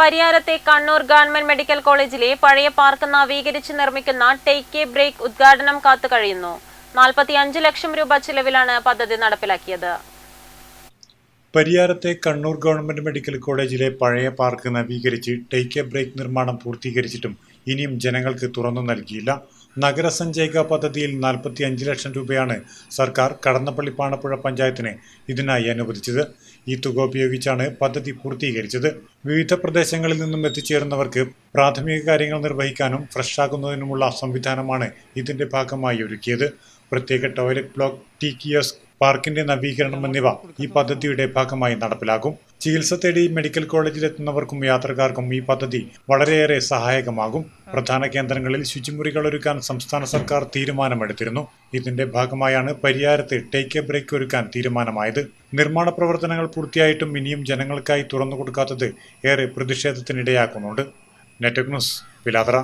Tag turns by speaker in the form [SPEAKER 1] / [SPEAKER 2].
[SPEAKER 1] പരിയാരത്തെ Kannur government medical കോളേജിലെ പഴയ park നവീകരിച്ച് നിർമ്മിക്കുന്ന ടേക്ക് എ ബ്രേക്ക് ഉദ്ഘാടനം കാത്തു കഴിയുന്നു നാൽപ്പത്തിയഞ്ച് ലക്ഷം രൂപ ചിലവിലാണ് പദ്ധതി നടപ്പിലാക്കിയത്.
[SPEAKER 2] പരിയാരത്തെ കണ്ണൂർ ഗവൺമെന്റ് മെഡിക്കൽ കോളേജിലെ പഴയ പാർക്ക് നവീകരിച്ച് ടേക്ക് എ ബ്രേക്ക് നിർമ്മാണം പൂർത്തീകരിച്ചിട്ടും ഇനിയും ജനങ്ങൾക്ക് തുറന്നു നൽകിയില്ല. നഗരസഞ്ചയിക പദ്ധതിയിൽ നാൽപ്പത്തി അഞ്ച് ലക്ഷം രൂപയാണ് സർക്കാർ കടന്നപ്പള്ളി പാണപ്പുഴ പഞ്ചായത്തിന് ഇതിനായി അനുവദിച്ചത്. ഈ തുക ഉപയോഗിച്ചാണ് പദ്ധതി പൂർത്തീകരിച്ചത്. വിവിധ പ്രദേശങ്ങളിൽ നിന്നും എത്തിച്ചേരുന്നവർക്ക് പ്രാഥമിക കാര്യങ്ങൾ നിർവഹിക്കാനും ഫ്രഷാക്കുന്നതിനുമുള്ള സംവിധാനമാണ് ഇതിന്റെ ഭാഗമായി ഒരുക്കിയത്. പ്രത്യേക ടോയ്ലറ്റ് ബ്ലോക്ക് ടി പാർക്കിന്റെ നവീകരണം എന്നിവ ഈ പദ്ധതിയുടെ ഭാഗമായി നടപ്പിലാക്കും. ചികിത്സ തേടി മെഡിക്കൽ കോളേജിലെത്തുന്നവർക്കും യാത്രക്കാർക്കും ഈ പദ്ധതി വളരെയേറെ സഹായകമാകും. പ്രധാന കേന്ദ്രങ്ങളിൽ ശുചിമുറികൾ ഒരുക്കാൻ സംസ്ഥാന സർക്കാർ തീരുമാനമെടുത്തിരുന്നു. ഇതിന്റെ ഭാഗമായാണ് പരിയാരത്ത് ടേക്ക് എ ബ്രേക്ക് ഒരുക്കാൻ തീരുമാനമായത്. നിർമ്മാണ പ്രവർത്തനങ്ങൾ പൂർത്തിയായിട്ടും ഇനിയും ജനങ്ങൾക്കായി തുറന്നു കൊടുക്കാത്തത് ഏറെ പ്രതിഷേധത്തിനിടയാക്കുന്നുണ്ട്. Network news പിലാതറ